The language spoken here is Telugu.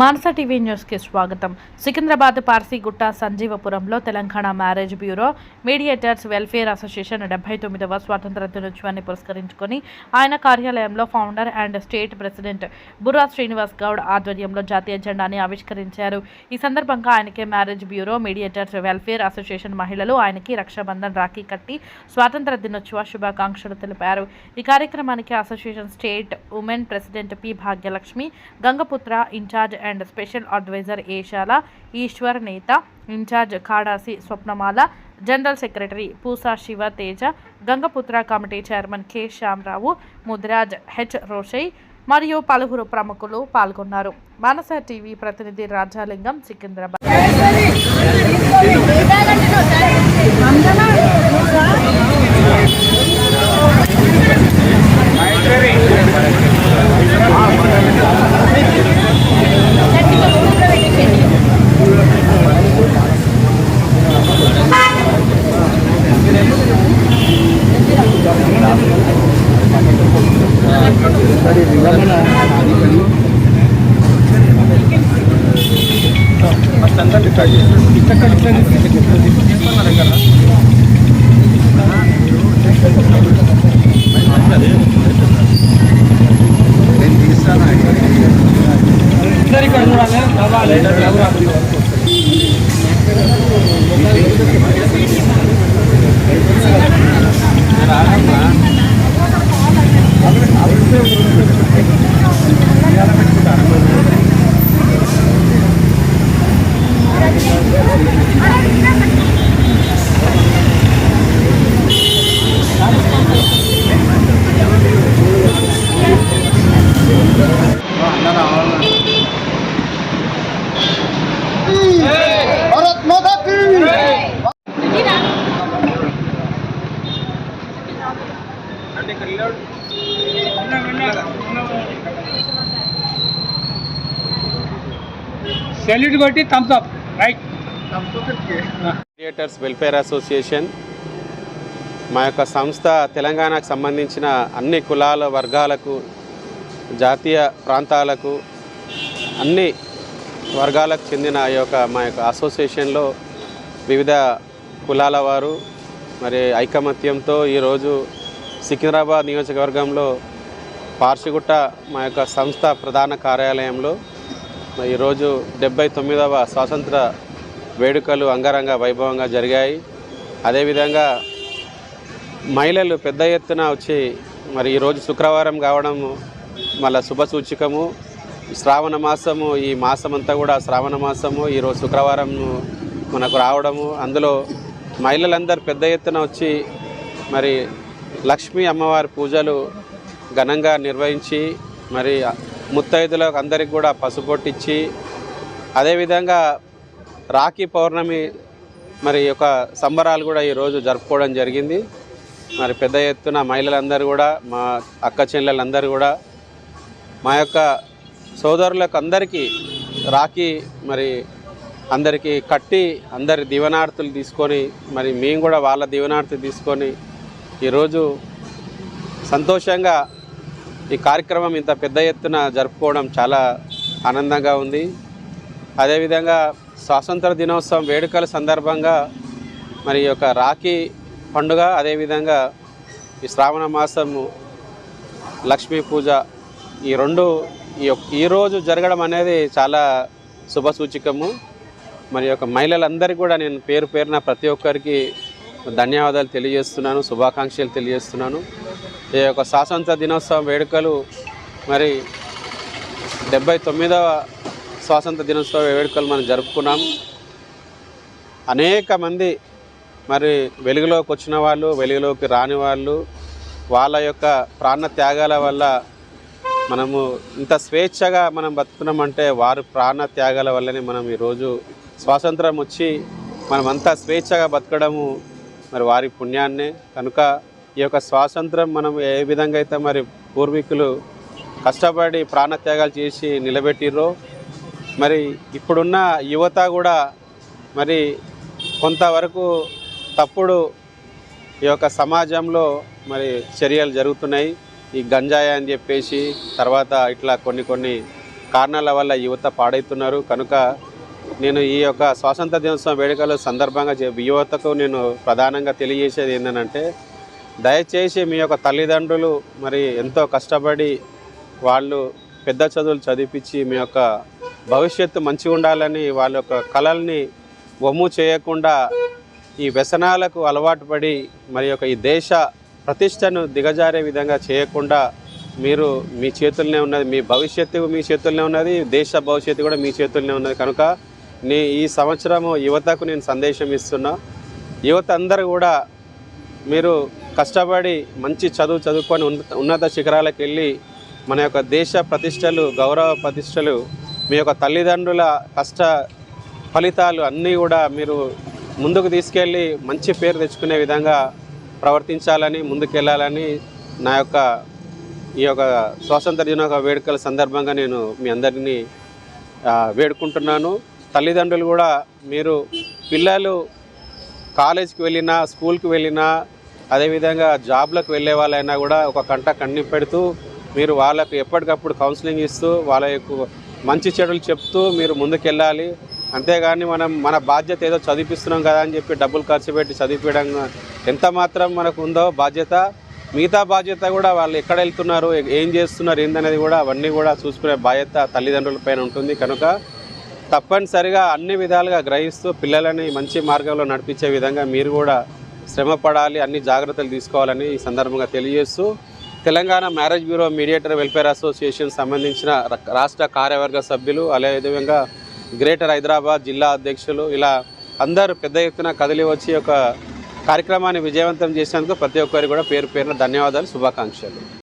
మానస టీవీ న్యూస్కి స్వాగతం. Secunderabad Parsigutta సంజీవపురంలో Telangana marriage bureau mediators welfare association డెబ్బై తొమ్మిదవ స్వాతంత్ర దినోత్సవాన్ని పురస్కరించుకొని ఆయన కార్యాలయంలో founder and state president Burra Srinivas Goud ఆధ్వర్యంలో జాతీయ జెండాని ఆవిష్కరించారు. ఈ సందర్భంగా ఆయనకి marriage bureau mediators welfare association మహిళలు ఆయనకి రక్షాబంధన్ రాఖీ కట్టి స్వాతంత్ర దినోత్సవ శుభాకాంక్షలు తెలిపారు. ఈ కార్యక్రమానికి association state women president P Bhagyalakshmi Gangaputra incharge and special advisor Eshala Eshwar నేత incharge Kadasi Swapnamala general secretary Poosa Shiva Teja Gangaputra committee chairman K Shyamarao Mudiraj H Roshaiah మరియు పలువురు ప్రముఖులు పాల్గొన్నారు. మానస టీవీ ప్రతినిధి రాజాలింగం సికింద్రాబాద్. इतना डिफरेंट इतना का डिफरेंट ఇద్దరి కడుగురాలే కావాలి రావాలి రాగమ్మా అవి అవి సెల్యూట్ కొట్టి thumbs up right creators welfare association మా యొక్క సంస్థ తెలంగాణకు సంబంధించిన అన్ని కులాల వర్గాలకు జాతీయ ప్రాంతాలకు అన్ని వర్గాలకు చెందిన ఈ యొక్క మా యొక్క అసోసియేషన్లో వివిధ కులాల వారు మరి ఐకమత్యంతో ఈరోజు సికింద్రాబాద్ నియోజకవర్గంలో పార్షిగుట్ట మా యొక్క సంస్థ ప్రధాన కార్యాలయంలో ఈరోజు డెబ్బై తొమ్మిదవ స్వాతంత్ర వేడుకలు అంగరంగ వైభవంగా జరిగాయి. అదేవిధంగా మహిళలు పెద్ద ఎత్తున వచ్చి మరి ఈరోజు శుక్రవారం కావడం మళ్ళా శుభ సూచికము. శ్రావణ మాసము ఈ మాసం అంతా కూడా శ్రావణ మాసము ఈరోజు శుక్రవారం మనకు రావడము. అందులో మహిళలందరూ పెద్ద ఎత్తున వచ్చి మరి లక్ష్మీ అమ్మవారి పూజలు ఘనంగా నిర్వహించి మరి ముత్తైదులకు అందరికి కూడా పసుపొట్టించి అదేవిధంగా రాఖీ పౌర్ణమి మరి యొక్క సంబరాలు కూడా ఈరోజు జరుపుకోవడం జరిగింది. మరి పెద్ద ఎత్తున మహిళలందరూ కూడా మా అక్క చెల్లెలందరూ కూడా మా యొక్క సోదరులకు అందరికీ రాఖీ మరి అందరికీ కట్టి అందరి దీవనార్థులు తీసుకొని మరి మేము కూడా వాళ్ళ దీవనార్థులు తీసుకొని ఈరోజు సంతోషంగా ఈ కార్యక్రమం ఇంత పెద్ద ఎత్తున జరుపుకోవడం చాలా ఆనందంగా ఉంది. అదేవిధంగా స్వాతంత్ర దినోత్సవం వేడుకల సందర్భంగా మరి ఈ యొక్క రాఖీ పండుగ అదేవిధంగా ఈ శ్రావణ మాసము లక్ష్మీ పూజ ఈ రెండు ఈ యొక్క- ఈరోజు జరగడం అనేది చాలా శుభసూచికము. మరి యొక్క మహిళలందరికీ కూడా నేను పేరు పేరున ప్రతి ఒక్కరికి ధన్యవాదాలు తెలియజేస్తున్నాను శుభాకాంక్షలు తెలియజేస్తున్నాను. ఈ యొక్క స్వాతంత్ర దినోత్సవం వేడుకలు మరి డెబ్బై తొమ్మిదవ స్వాతంత్ర దినోత్సవ వేడుకలు మనం జరుపుకున్నాం. అనేక మంది మరి వెలుగులోకి వచ్చిన వాళ్ళు వెలుగులోకి రాని వాళ్ళు వాళ్ళ యొక్క ప్రాణ త్యాగాల వల్ల మనము ఇంత స్వేచ్ఛగా మనం బతుకున్నామంటే వారి ప్రాణ త్యాగాల వల్లనే మనం ఈరోజు స్వాతంత్రం వచ్చి మనమంతా స్వేచ్ఛగా బతకడము మరి వారి పుణ్యాన్నే కనుక ఈ యొక్క స్వాతంత్రం మనం ఏ విధంగా అయితే మరి పూర్వీకులు కష్టపడి ప్రాణత్యాగాలు చేసి నిలబెట్టిర్రో మరి ఇప్పుడున్న యువత కూడా మరి కొంతవరకు తప్పుడు ఈ యొక్క సమాజంలో మరి చర్యలు జరుగుతున్నాయి. ఈ గంజాయి అని చెప్పేసి తర్వాత ఇట్లా కొన్ని కొన్ని కారణాల వల్ల యువత పాడవుతున్నారు కనుక నేను ఈ యొక్క స్వాతంత్ర దినోత్సవం వేడుకల సందర్భంగా యువతకు నేను ప్రధానంగా తెలియజేసేది ఏంటంటే దయచేసి మీ యొక్క తల్లిదండ్రులు మరి ఎంతో కష్టపడి వాళ్ళు పెద్ద చదువులు చదివించి మీ యొక్క భవిష్యత్తు మంచిగా ఉండాలని వాళ్ళ యొక్క కళల్ని వమ్ము చేయకుండా ఈ వ్యసనాలకు అలవాటు పడి మరి యొక్క ఈ దేశ ప్రతిష్టను దిగజారే విధంగా చేయకుండా మీరు మీ చేతుల్లోనే ఉన్నది మీ భవిష్యత్తు మీ చేతుల్లోనే ఉన్నది దేశ భవిష్యత్తు కూడా మీ చేతుల్లోనే ఉన్నది కనుక నే ఈ సంవత్సరము యువతకు నేను సందేశం ఇస్తున్నా. యువత అందరూ కూడా మీరు కష్టపడి మంచి చదువు చదువుకొని ఉన్నత ఉన్నత శిఖరాలకు వెళ్ళి మన యొక్క దేశ ప్రతిష్టలు గౌరవ ప్రతిష్టలు మీ యొక్క తల్లిదండ్రుల కష్ట ఫలితాలు అన్నీ కూడా మీరు ముందుకు తీసుకెళ్ళి మంచి పేరు తెచ్చుకునే విధంగా ప్రవర్తించాలని ముందుకెళ్ళాలని నా యొక్క ఈ యొక్క స్వాతంత్ర దినోత్సవ వేడుకల సందర్భంగా నేను మీ అందరినీ వేడుకుంటున్నాను. తల్లిదండ్రులు కూడా మీరు పిల్లలు కాలేజ్కి వెళ్ళినా స్కూల్కి వెళ్ళినా అదేవిధంగా జాబ్లకు వెళ్ళే వాళ్ళైనా కూడా ఒక కంట కన్ను పెడుతూ మీరు వాళ్ళకు ఎప్పటికప్పుడు కౌన్సిలింగ్ ఇస్తూ వాళ్ళ యొక్క మంచి చెడులు చెప్తూ మీరు ముందుకెళ్ళాలి. అంతేగాని మనం మన బాధ్యత ఏదో చదివిస్తున్నాం కదా అని చెప్పి డబ్బులు ఖర్చు పెట్టి చదివించడం ఎంత మాత్రం మనకు ఉందో బాధ్యత. మిగతా బాధ్యత కూడా వాళ్ళు ఎక్కడ వెళ్తున్నారు ఏం చేస్తున్నారు ఏందనేది కూడా అవన్నీ కూడా చూసుకునే బాధ్యత తల్లిదండ్రుల పైన ఉంటుంది. కనుక తప్పనిసరిగా అన్ని విధాలుగా గ్రహిస్తూ పిల్లలని మంచి మార్గంలో నడిపించే విధంగా మీరు కూడా శ్రమ పడాలి అన్ని జాగ్రత్తలు తీసుకోవాలని ఈ సందర్భంగా తెలియజేస్తూ Telangana marriage bureau mediator welfare association సంబంధించిన రాష్ట్ర కార్యవర్గ సభ్యులు అదేవిధంగా గ్రేటర్ హైదరాబాద్ జిల్లా అధ్యక్షులు ఇలా అందరూ పెద్ద ఎత్తున కదిలి వచ్చి ఒక కార్యక్రమాన్ని విజయవంతం చేసినందుకు ప్రతి ఒక్కరికి కూడా పేరు పేరున ధన్యవాదాలు శుభాకాంక్షలు.